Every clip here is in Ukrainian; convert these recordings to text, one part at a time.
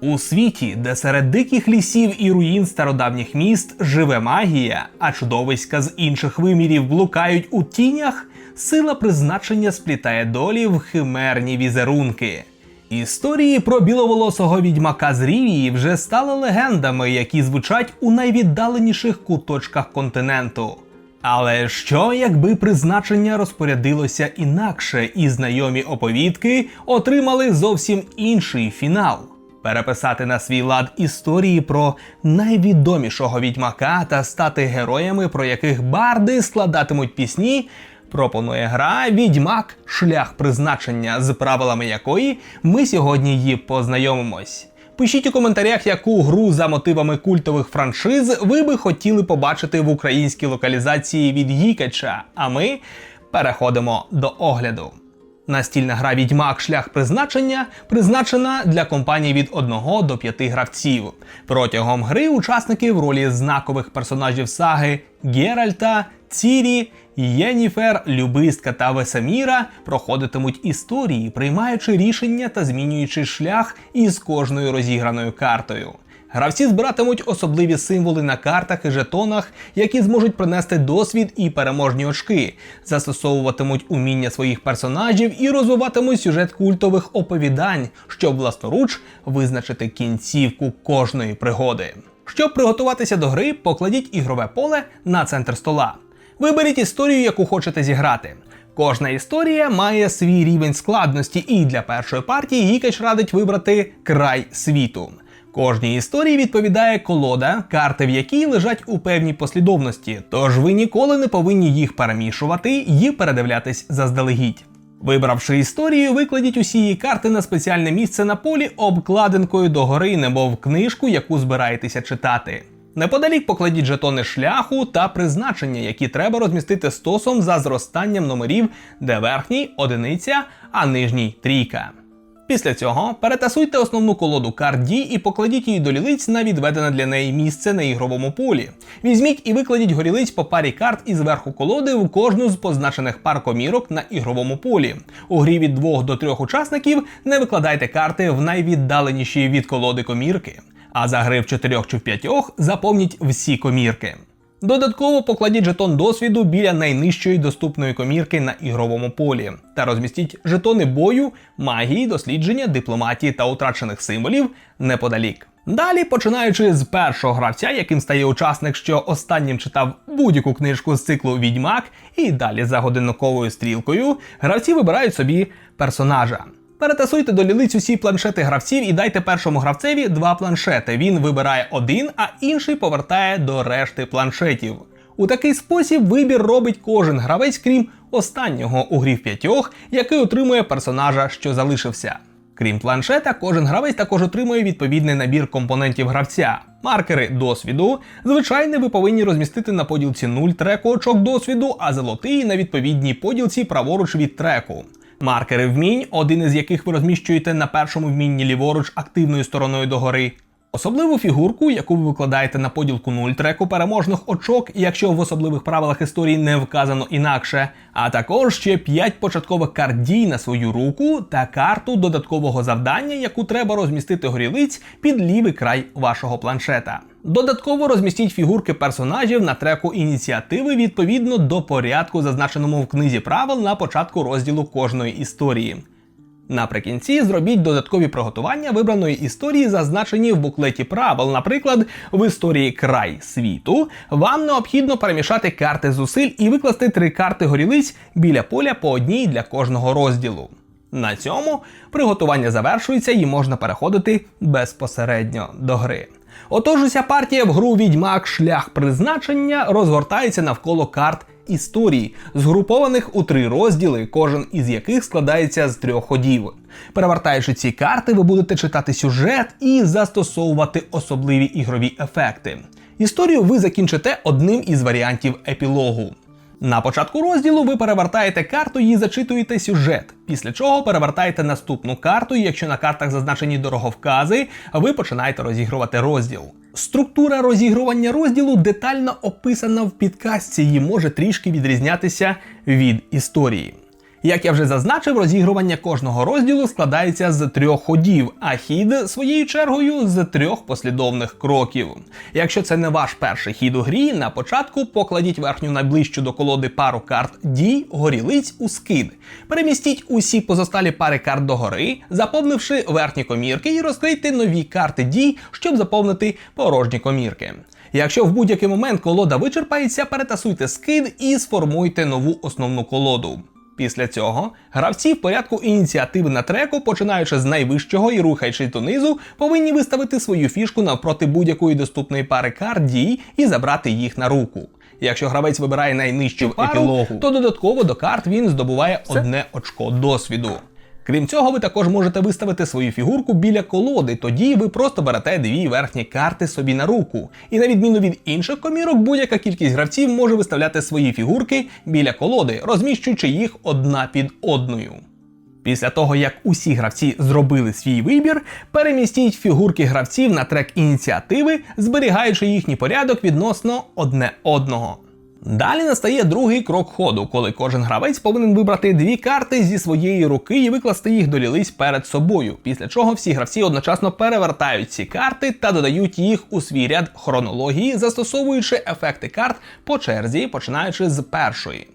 У світі, де серед диких лісів і руїн стародавніх міст живе магія, а чудовиська з інших вимірів блукають у тінях, сила призначення сплітає долі в химерні візерунки. Історії про біловолосого відьмака з Рівії вже стали легендами, які звучать у найвіддаленіших куточках континенту. Але що, якби призначення розпорядилося інакше, і знайомі оповідки отримали зовсім інший фінал? Переписати на свій лад історії про найвідомішого відьмака та стати героями, про яких барди складатимуть пісні, пропонує гра Відьмак Шлях призначення, з правилами якої ми сьогодні її познайомимось. Пишіть у коментарях, яку гру за мотивами культових франшиз ви би хотіли побачити в українській локалізації від Гікача. А ми переходимо до огляду. Настільна гра Відьмак Шлях призначення призначена для компаній від 1 до 5 гравців. Протягом гри учасники в ролі знакових персонажів саги Геральта, Цірі, Єніфер, Любистка та Весеміра проходитимуть історії, приймаючи рішення та змінюючи шлях із кожною розіграною картою. Гравці збиратимуть особливі символи на картах і жетонах, які зможуть принести досвід і переможні очки, застосовуватимуть уміння своїх персонажів і розвиватимуть сюжет культових оповідань, щоб власноруч визначити кінцівку кожної пригоди. Щоб приготуватися до гри, покладіть ігрове поле на центр стола. Виберіть історію, яку хочете зіграти. Кожна історія має свій рівень складності, і для першої партії Гікач радить вибрати край світу. Кожній історії відповідає колода, карти в якій лежать у певній послідовності, тож ви ніколи не повинні їх перемішувати і передивлятись заздалегідь. Вибравши історію, викладіть усі її карти на спеціальне місце на полі обкладинкою догори, немов книжку, яку збираєтеся читати. Неподалік покладіть жетони шляху та призначення, які треба розмістити стосом за зростанням номерів, де верхній одиниця, а нижній трійка. Після цього перетасуйте основну колоду карт дій і покладіть її до лілиць на відведене для неї місце на ігровому полі. Візьміть і викладіть горілиць по парі карт із верху колоди в кожну з позначених пар комірок на ігровому полі. У грі від двох до трьох учасників не викладайте карти в найвіддаленіші від колоди комірки. А за гри в чотирьох чи в п'ятьох заповніть всі комірки. Додатково покладіть жетон досвіду біля найнижчої доступної комірки на ігровому полі та розмістіть жетони бою, магії, дослідження, дипломатії та утрачених символів неподалік. Далі, починаючи з першого гравця, яким стає учасник, що останнім читав будь-яку книжку з циклу Відьмак, і далі за годинниковою стрілкою, гравці вибирають собі персонажа. Перетасуйте до лілиць усі планшети гравців і дайте першому гравцеві два планшети. Він вибирає один, а інший повертає до решти планшетів. У такий спосіб вибір робить кожен гравець, крім останнього у грі в п'ятьох, який отримує персонажа, що залишився. Крім планшета, кожен гравець також отримує відповідний набір компонентів гравця. Маркери досвіду. Звичайно, ви повинні розмістити на поділці 0 треку очок досвіду, а золотий на відповідній поділці праворуч від треку. Маркери вмінь, один із яких ви розміщуєте на першому вмінні ліворуч активною стороною догори. Особливу фігурку, яку ви викладаєте на поділку 0 треку переможних очок, якщо в особливих правилах історії не вказано інакше, а також ще 5 початкових карт дій на свою руку та карту додаткового завдання, яку треба розмістити горілиць під лівий край вашого планшета. Додатково розмістіть фігурки персонажів на треку ініціативи відповідно до порядку, зазначеному в книзі правил на початку розділу кожної історії. Наприкінці зробіть додаткові приготування вибраної історії, зазначені в буклеті правил. Наприклад, в історії Край світу вам необхідно перемішати карти зусиль і викласти три карти горілиць біля поля по одній для кожного розділу. На цьому приготування завершується і можна переходити безпосередньо до гри. Отож, уся партія в гру Відьмак Шлях призначення розгортається навколо карт історій, згрупованих у три розділи, кожен із яких складається з трьох ходів. Перевертаючи ці карти, ви будете читати сюжет і застосовувати особливі ігрові ефекти. Історію ви закінчите одним із варіантів епілогу. На початку розділу ви перевертаєте карту і зачитуєте сюжет, після чого перевертаєте наступну карту, і якщо на картах зазначені дороговкази, ви починаєте розігрувати розділ. Структура розігрування розділу детально описана в підказці і може трішки відрізнятися від історії. Як я вже зазначив, розігрування кожного розділу складається з трьох ходів, а хід своєю чергою з трьох послідовних кроків. Якщо це не ваш перший хід у грі, на початку покладіть верхню найближчу до колоди пару карт дій горілиць у скид. Перемістіть усі позосталі пари карт догори, заповнивши верхні комірки, і розкрийте нові карти дій, щоб заповнити порожні комірки. Якщо в будь-який момент колода вичерпається, перетасуйте скид і сформуйте нову основну колоду. Після цього гравці в порядку ініціативи на треку, починаючи з найвищого і рухаючись донизу, повинні виставити свою фішку навпроти будь-якої доступної пари карт дій і забрати їх на руку. Якщо гравець вибирає найнижчу пару, епілогу. то додатково до карт він здобуває одне очко досвіду. Крім цього, ви також можете виставити свою фігурку біля колоди, тоді ви просто берете дві верхні карти собі на руку. І на відміну від інших комірок, будь-яка кількість гравців може виставляти свої фігурки біля колоди, розміщуючи їх одна під одною. Після того, як усі гравці зробили свій вибір, перемістіть фігурки гравців на трек ініціативи, зберігаючи їхній порядок відносно одне одного. Далі настає другий крок ходу, коли кожен гравець повинен вибрати дві карти зі своєї руки і викласти їх до лілиць перед собою. Після чого всі гравці одночасно перевертають ці карти та додають їх у свій ряд хронології, застосовуючи ефекти карт по черзі, починаючи з першої.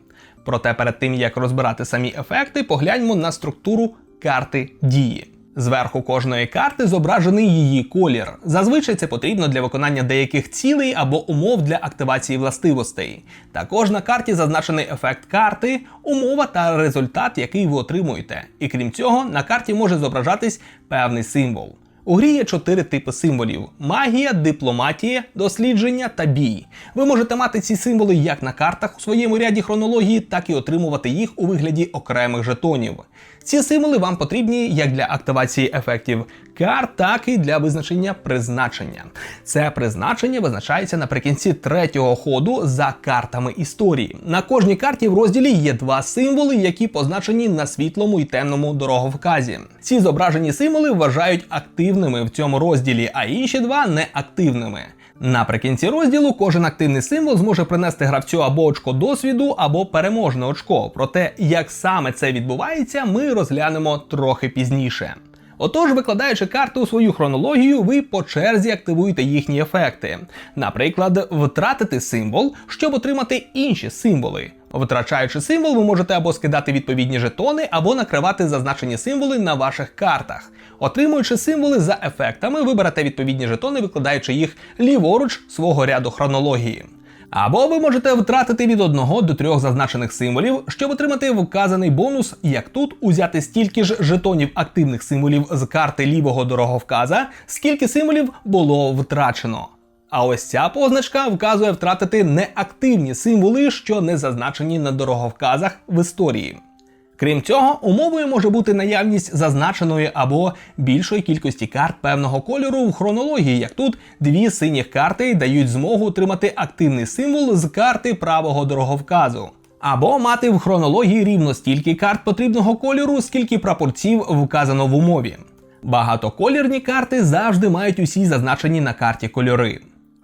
Проте перед тим як розбирати самі ефекти, погляньмо на структуру карти дії. Зверху кожної карти зображений її колір. Зазвичай це потрібно для виконання деяких цілей або умов для активації властивостей. Також на карті зазначений ефект карти, умова та результат, який ви отримуєте. І крім цього, на карті може зображатись певний символ. У грі є чотири типи символів: магія, дипломатія, дослідження та бій. Ви можете мати ці символи як на картах у своєму ряді хронології, так і отримувати їх у вигляді окремих жетонів. Ці символи вам потрібні як для активації ефектів карт, так і для визначення призначення. Це призначення визначається наприкінці третього ходу за картами історії. На кожній карті в розділі є два символи, які позначені на світлому і темному дороговказі. Ці зображені символи вважають активними в цьому розділі, а інші два неактивними. Наприкінці розділу кожен активний символ зможе принести гравцю або очко досвіду, або переможне очко. Проте, як саме це відбувається, ми розглянемо трохи пізніше. Отож, викладаючи карти у свою хронологію, ви по черзі активуєте їхні ефекти. Наприклад, втратити символ, щоб отримати інші символи. Витрачаючи символ, ви можете або скидати відповідні жетони, або накривати зазначені символи на ваших картах. Отримуючи символи за ефектами, ви берете відповідні жетони, викладаючи їх ліворуч свого ряду хронології. Або ви можете втратити від одного до трьох зазначених символів, щоб отримати вказаний бонус, як тут узяти стільки ж жетонів активних символів з карти лівого дороговказа, скільки символів було втрачено. А ось ця позначка вказує втратити неактивні символи, що не зазначені на дороговказах в історії. Крім цього, умовою може бути наявність зазначеної або більшої кількості карт певного кольору в хронології, як тут дві синіх карти дають змогу отримати активний символ з карти правого дороговказу. Або мати в хронології рівно стільки карт потрібного кольору, скільки прапорців вказано в умові. Багатоколірні карти завжди мають усі зазначені на карті кольори.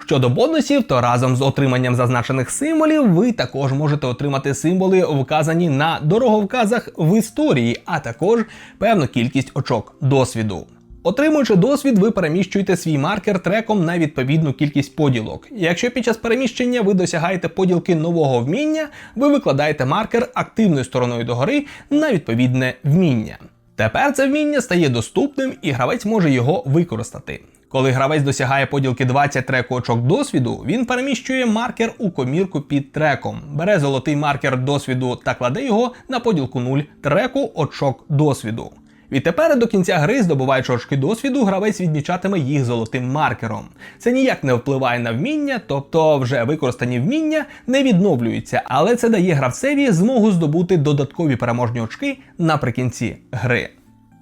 Щодо бонусів, то разом з отриманням зазначених символів ви також можете отримати символи, вказані на дороговказах в історії, а також певну кількість очок досвіду. Отримуючи досвід, ви переміщуєте свій маркер треком на відповідну кількість поділок. Якщо під час переміщення ви досягаєте поділки нового вміння, ви викладаєте маркер активною стороною догори на відповідне вміння. Тепер це вміння стає доступним і гравець може його використати. Коли гравець досягає поділки 20 треку очок досвіду, він переміщує маркер у комірку під треком, бере золотий маркер досвіду та кладе його на поділку 0 треку очок досвіду. Відтепер до кінця гри, здобуваючи очки досвіду, гравець відмічатиме їх золотим маркером. Це ніяк не впливає на вміння, тобто вже використані вміння не відновлюються, але це дає гравцеві змогу здобути додаткові переможні очки наприкінці гри.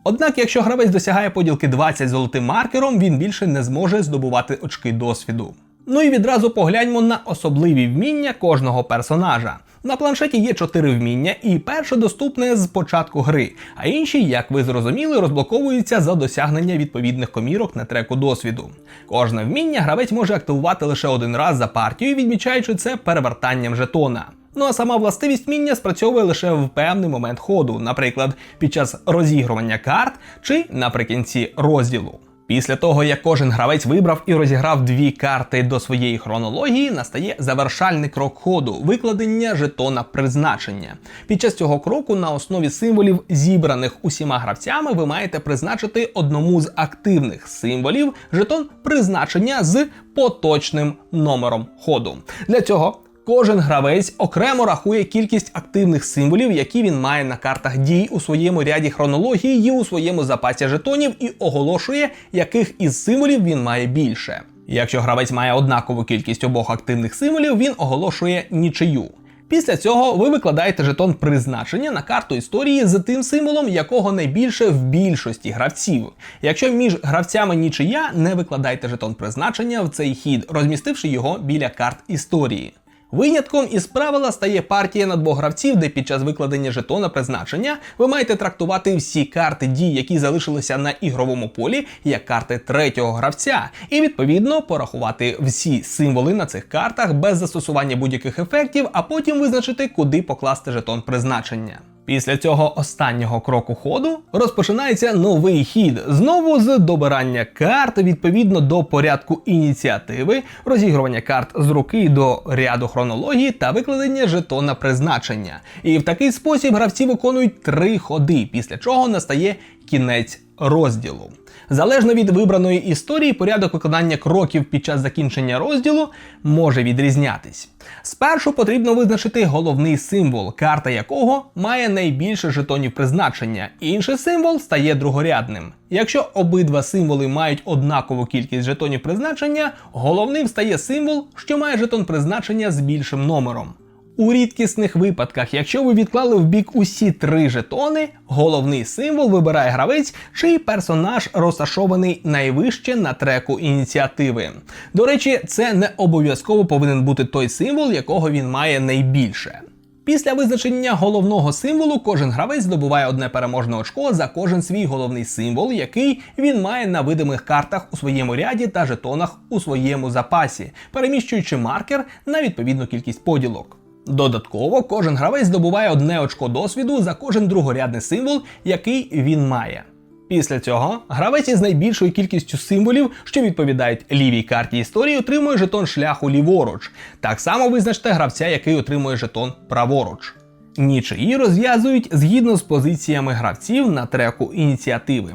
Однак, якщо гравець досягає поділки 20 золотим маркером, він більше не зможе здобувати очки досвіду. Ну і відразу погляньмо на особливі вміння кожного персонажа. На планшеті є 4 вміння, і перше доступне з початку гри, а інші, як ви зрозуміли, розблоковуються за досягнення відповідних комірок на треку досвіду. Кожне вміння гравець може активувати лише один раз за партію, відмічаючи це перевертанням жетона. Ну а сама властивість вміння спрацьовує лише в певний момент ходу, наприклад, під час розігрування карт чи наприкінці розділу. Після того, як кожен гравець вибрав і розіграв дві карти до своєї хронології, настає завершальний крок ходу викладення жетона призначення. Під час цього кроку на основі символів, зібраних усіма гравцями, ви маєте призначити одному з активних символів жетон призначення з поточним номером ходу. Для цього Кожен гравець окремо рахує кількість активних символів, які він має на картах дій у своєму ряді хронології і у своєму запасі жетонів, і оголошує, яких із символів він має більше. Якщо гравець має однакову кількість обох активних символів, він оголошує нічию. Після цього ви викладаєте жетон призначення на карту історії з тим символом, якого найбільше в більшості гравців. Якщо між гравцями нічия, не викладайте жетон призначення в цей хід, розмістивши його біля карт історії. Винятком із правила стає партія на двох гравців, де під час викладення жетона призначення ви маєте трактувати всі карти дій, які залишилися на ігровому полі, як карти третього гравця, і відповідно порахувати всі символи на цих картах без застосування будь-яких ефектів, а потім визначити, куди покласти жетон призначення. Після цього останнього кроку ходу розпочинається новий хід знову з добирання карт відповідно до порядку ініціативи, розігрування карт з руки до ряду хронології та викладення жетона призначення. І в такий спосіб гравці виконують три ходи, після чого настає кінець розділу. Залежно від вибраної історії, порядок виконання кроків під час закінчення розділу може відрізнятись. Спершу потрібно визначити головний символ, карта якого має найбільше жетонів призначення. Інший символ стає другорядним. Якщо обидва символи мають однакову кількість жетонів призначення, головним стає символ, що має жетон призначення з більшим номером. У рідкісних випадках, якщо ви відклали в бік усі три жетони, головний символ вибирає гравець, чий персонаж розташований найвище на треку ініціативи. До речі, це не обов'язково повинен бути той символ, якого він має найбільше. Після визначення головного символу кожен гравець здобуває одне переможне очко за кожен свій головний символ, який він має на видимих картах у своєму ряді та жетонах у своєму запасі, переміщуючи маркер на відповідну кількість поділок. Додатково кожен гравець здобуває одне очко досвіду за кожен другорядний символ, який він має. Після цього гравець із найбільшою кількістю символів, що відповідають лівій карті історії, отримує жетон шляху ліворуч. Так само визначте гравця, який отримує жетон праворуч. Нічиї розв'язують згідно з позиціями гравців на треку ініціативи.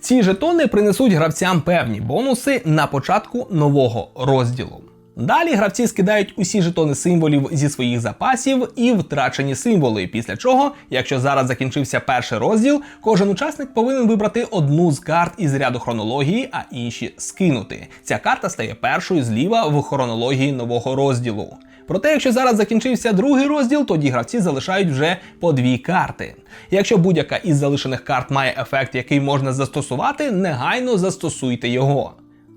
Ці жетони принесуть гравцям певні бонуси на початку нового розділу. Далі гравці скидають усі жетони символів зі своїх запасів і втрачені символи. Після чого, якщо зараз закінчився перший розділ, кожен учасник повинен вибрати одну з карт із ряду хронології, а інші скинути. Ця карта стає першою зліва в хронології нового розділу. Проте, якщо зараз закінчився другий розділ, тоді гравці залишають вже по дві карти. Якщо будь-яка із залишених карт має ефект, який можна застосувати, негайно застосуйте його.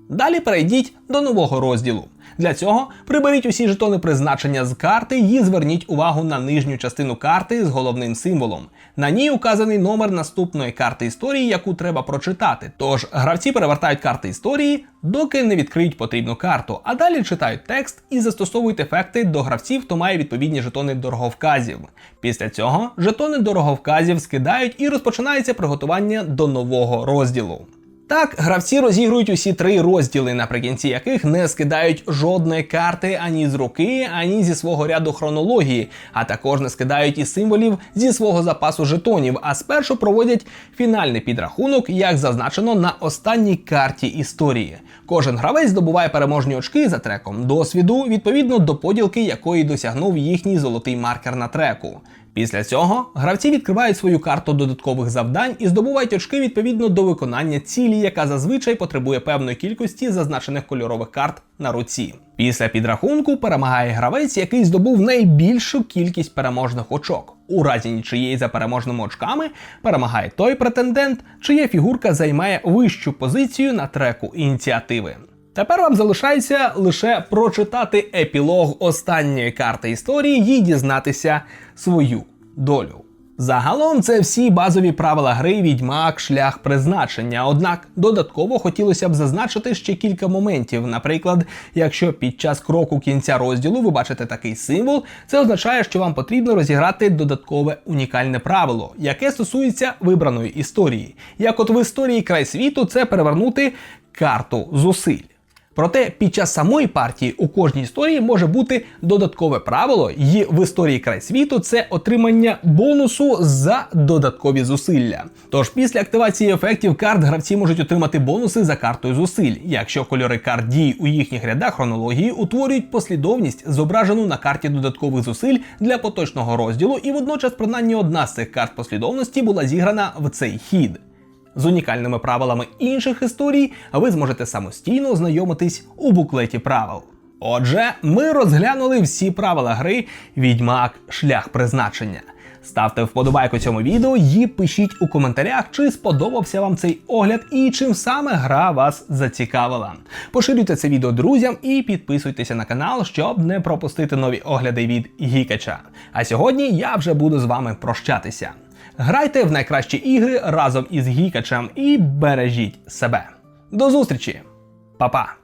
Далі перейдіть до нового розділу. Для цього приберіть усі жетони призначення з карти і зверніть увагу на нижню частину карти з головним символом. На ній указаний номер наступної карти історії, яку треба прочитати. Тож гравці перевертають карти історії, доки не відкриють потрібну карту, а далі читають текст і застосовують ефекти до гравців, хто має відповідні жетони дороговказів. Після цього жетони дороговказів скидають і розпочинається приготування до нового розділу. Так, гравці розігрують усі три розділи, наприкінці яких не скидають жодної карти ані з руки, ані зі свого ряду хронології, а також не скидають і символів зі свого запасу жетонів, а спершу проводять фінальний підрахунок, як зазначено на останній карті історії. Кожен гравець здобуває переможні очки за треком досвіду відповідно до поділки, якої досягнув їхній золотий маркер на треку. Після цього гравці відкривають свою карту додаткових завдань і здобувають очки відповідно до виконання цілі, яка зазвичай потребує певної кількості зазначених кольорових карт на руці. Після підрахунку перемагає гравець, який здобув найбільшу кількість переможних очок. У разі нічиєї за переможними очками перемагає той претендент, чия фігурка займає вищу позицію на треку ініціативи. Тепер вам залишається лише прочитати епілог останньої карти історії і дізнатися свою долю. Загалом це всі базові правила гри відьмак, шлях призначення. Однак додатково хотілося б зазначити ще кілька моментів. Наприклад, якщо під час кроку кінця розділу ви бачите такий символ, це означає, що вам потрібно розіграти додаткове унікальне правило, яке стосується вибраної історії. Як от в історії край світу, це перевернути карту зусиль. Проте під час самої партії у кожній історії може бути додаткове правило, і в історії край світу це отримання бонусу за додаткові зусилля. Тож після активації ефектів карт гравці можуть отримати бонуси за картою зусиль, якщо кольори карт дій у їхніх рядах хронології утворюють послідовність, зображену на карті додаткових зусиль для поточного розділу, і водночас принаймні одна з цих карт послідовності була зіграна в цей хід. З унікальними правилами інших історій ви зможете самостійно ознайомитись у буклеті правил. Отже, ми розглянули всі правила гри Відьмак Шлях призначення. Ставте вподобайку цьому відео і пишіть у коментарях, чи сподобався вам цей огляд і чим саме гра вас зацікавила. Поширюйте це відео друзям і підписуйтеся на канал, щоб не пропустити нові огляди від Гікача. А сьогодні я вже буду з вами прощатися. Грайте в найкращі ігри разом із Гікачем і бережіть себе. До зустрічі, Па-па!